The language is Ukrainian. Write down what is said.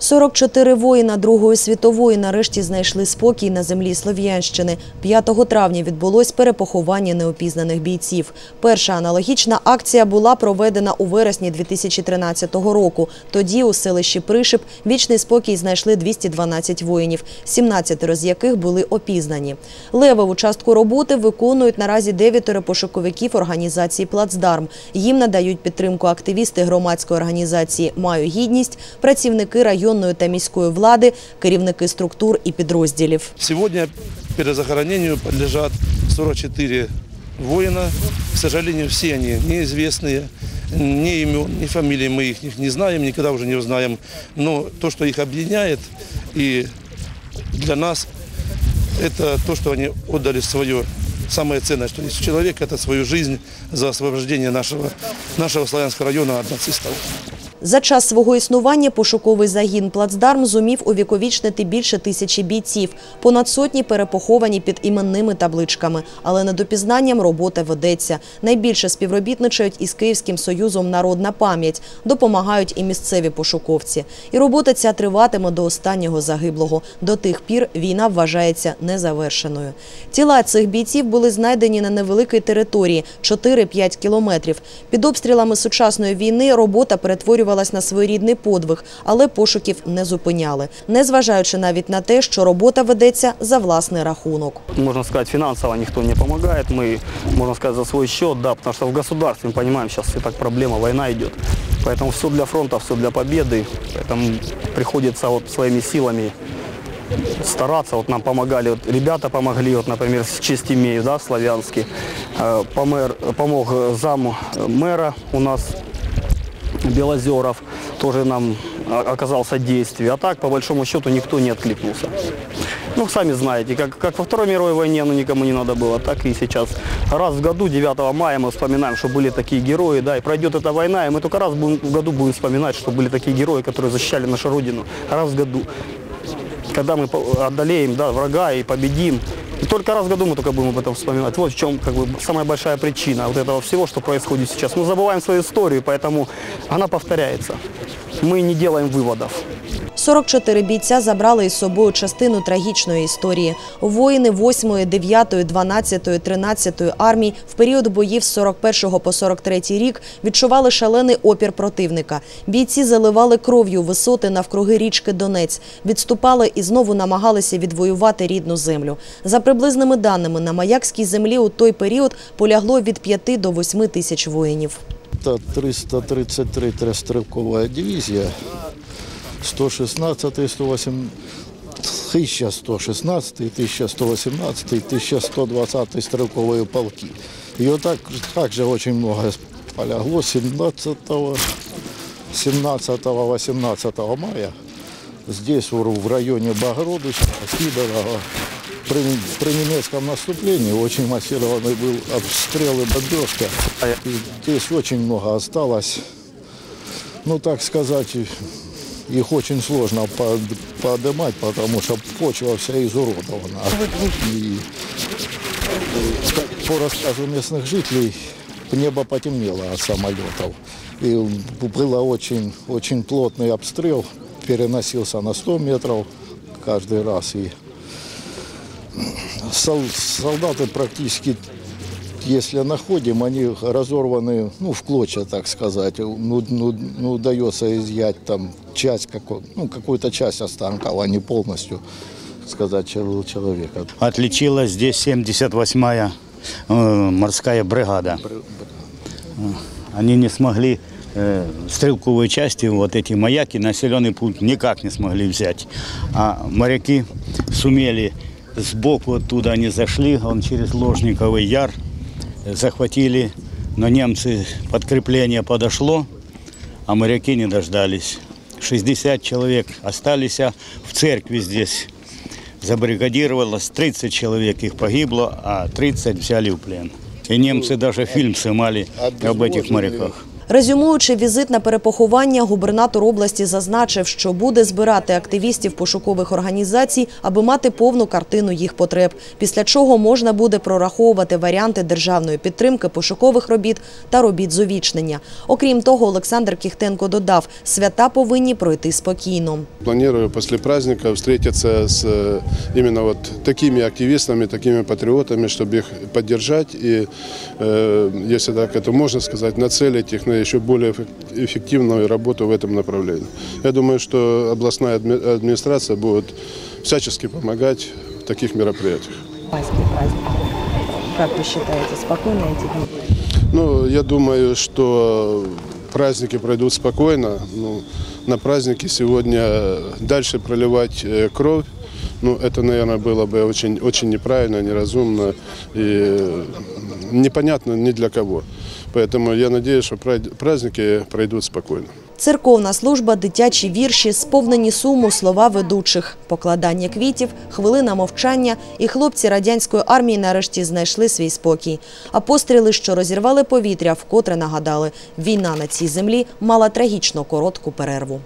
44 воїна Другої світової нарешті знайшли спокій на землі Слов'янщини. 5 травня відбулось перепоховання неопізнаних бійців. Перша аналогічна акція була проведена у вересні 2013 року. Тоді у селищі Пришип вічний спокій знайшли 212 воїнів, 17 з яких були опізнані. Левову частку роботи виконують наразі дев'ятеро пошуковиків організації «Плацдарм». Їм надають підтримку активісти громадської організації «Маю гідність», працівники районної та міської влади, керівники структур і підрозділів. Сегодня перезахоронению подлежат 44 воина. К сожалению, все они неизвестные. Ни имен, ни фамилий мы их не знаем, никогда уже не узнаем. Но то, что их объединяет, и для нас это то, что они отдали свое самое ценное, что есть у человека, это свою жизнь за освобождение нашего, нашего Славянского района от нацистов. За час свого існування пошуковий загін «Плацдарм» зумів увіковічнити більше тисячі бійців. Понад сотні перепоховані під іменними табличками. Але над опізнанням робота ведеться. Найбільше співробітничають із Київським союзом «Народна пам'ять». Допомагають і місцеві пошуковці. І робота ця триватиме до останнього загиблого. До тих пір війна вважається незавершеною. Тіла цих бійців були знайдені на невеликій території – 4-5 кілометрів. Під обстрілами сучасної війни робота перетворювалась на своєрідний подвиг, але пошуків не зупиняли. Незважаючи навіть на те, що робота ведеться за власний рахунок. Можно сказать, финансово никто не помогает. Мы, можно сказать, за свой счет, да, потому что в государстве, мы понимаем, сейчас и так проблема, война идет. Поэтому все для фронта, все для победы. Поэтому приходится вот своими силами стараться. Вот нам помогали, вот ребята помогли, вот, например, с Честимею, да, Славянский. Э, помер- помог зам мэра у нас Белозеров, тоже нам о- оказал содействие. А так, по большому счету, никто не откликнулся. Ну, сами знаете, как, как во Второй мировой войне ну, никому не надо было, так и сейчас. Раз в году, 9 мая, мы вспоминаем, что были такие герои, да, и пройдет эта война, и мы только раз в году будем вспоминать, что были такие герои, которые защищали нашу Родину. Раз в году. Когда мы одолеем да, врага и победим, и только раз в году мы только будем об этом вспоминать. Вот в чем как бы, самая большая причина вот этого всего, что происходит сейчас. Мы забываем свою историю, поэтому она повторяется. Мы не делаем выводов. 44 бійця забрали із собою частину трагічної історії. Воїни 8, 9, 12, 13 армій в період боїв з 41 по 43 рік відчували шалений опір противника. Бійці заливали кров'ю висоти навкруги річки Донець, відступали і знову намагалися відвоювати рідну землю. За приблизними даними, на Маякській землі у той період полягло від 5 до 8 тисяч воїнів. Это 333 стрелковая дивизия, 116 108 1116 1118 1120 стрелковые полки. И вот так, также очень много полягло 17 17 18 мая здесь в районе Богородича, Сидорова при, при немецком наступлении очень массированный был обстрел и бомбежка. Здесь очень много осталось. Ну, так сказать, их очень сложно под- поднимать, потому что почва вся изуродована. И, как по рассказу местных жителей, небо потемнело от самолетов. И было очень, очень плотный обстрел, переносился на 100 метров каждый раз. И сол- солдаты практически, если находим, они разорваны, ну, в клочья, так сказать. Ну, ну, ну, удается изъять там часть, какой, ну, какую-то часть останков, а не полностью, сказать, чел- человека. Отличилась здесь 78-я э, морская бригада. Э, Они не смогли э, стрелковые части, вот эти маяки, населенный пункт никак не смогли взять. А моряки сумели сбоку оттуда они зашли, он через Ложниковый яр захватили, но немцы подкрепление подошло, а моряки не дождались. 60 человек остались а в церкви здесь забаррикадировалось, 30 человек их погибло, а 30 взяли в плен. И немцы даже фильм снимали об этих моряках. Резюмуючи візит на перепоховання, губернатор області зазначив, що буде збирати активістів пошукових організацій, аби мати повну картину їх потреб, після чого можна буде прораховувати варіанти державної підтримки пошукових робіт та робіт з увічнення. Окрім того, Олександр Кіхтенко додав, свята повинні пройти спокійно. Планирую после праздника встретиться с э, именно вот такими активистами, такими патриотами, чтобы их поддержать и, э, если так это можно сказать, нацелить их на еще более эффек- эффективную работу в этом направлении. Я думаю, что областная адми- администрация будет всячески помогать в таких мероприятиях. Как вы считаете, спокойно эти дни? Ну, я думаю, что праздники пройдут спокойно. Ну, на праздники сегодня дальше проливать э, кровь, ну, это, наверное, было бы очень, очень неправильно, неразумно и непонятно ни для кого. Поэтому я надеюсь, что праздники пройдут спокойно. Церковна служба, дитячі вірші, сповнені суму слова ведучих, покладання квітів, хвилина мовчання, і хлопці радянської армії нарешті знайшли свій спокій. А постріли, що розірвали повітря, вкотре нагадали, війна на цій землі мала трагічно коротку перерву.